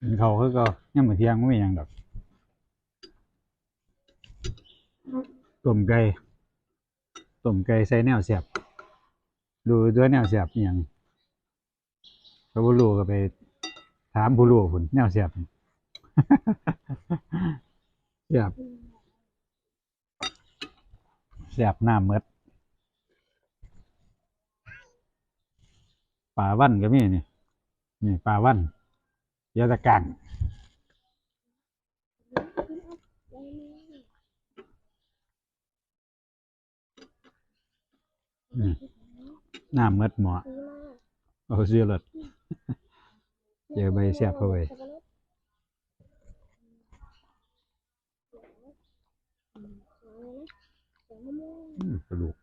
กินเขาคือก็ยังมือเที่ยงบ่มีหยังดอกต้มไก่ต้มไก่ใส่แนวแซ่บดูด้วยแนวแซ่บอิหยังก็บ่รู้ก็ไป ถามผู้รู้พุ่นแนวแซ่บแซ่บแซ่บหน้ำหมดปลาวันก็มีนี่นี่ปลาวัน ยาตะกังนี่น้ำหมดหมอเอาเสื้อรถเจอใบแซ่บเข้าไปอืมกระดูก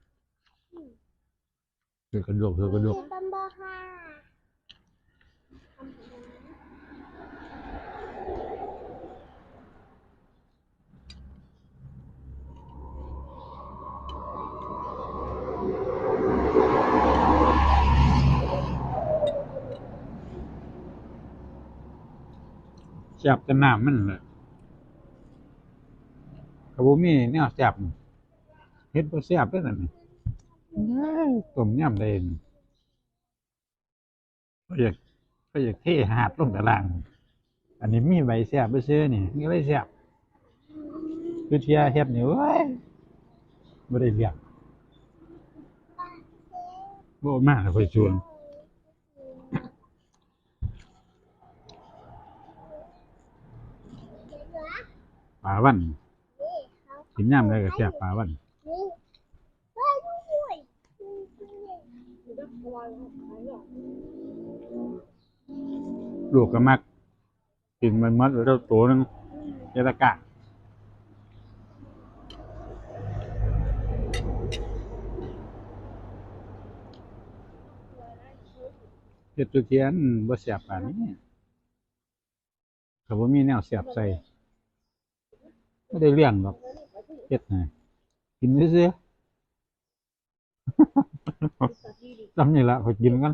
คือกระดูกคือกระดูก บัมเบอร์ค่ะ แซ่บแต่น้ำมันแหละกระบุมีแนวแซ่บเฮ็ดบ่แซ่บเด้อนั่นนี่เอ้ยต้มยำได้นี่ก็อยากก็อยากเทหาดลงตาราง อันนี้มีใบแซ่บไปซื้อนี่นี่เลยแซ่บคือเทียเฮ็ดนี่เว้ยบ่ได้เรียกบ่มาแล้วค่อยชวน ปลาวันกินยามใดก็แซ่บปลาวันลูกก็มักกินมันมัดแล้วตัวนึงยาตะกะเฮ็ดตุเทียนบ่แซ่บปานนี้ก็บ่มีแนวแซ่บใส่ บ่ได้เลี้ยงดอกเฮ็ดให้กินซื่อๆจำนี่ละขอยกินกัน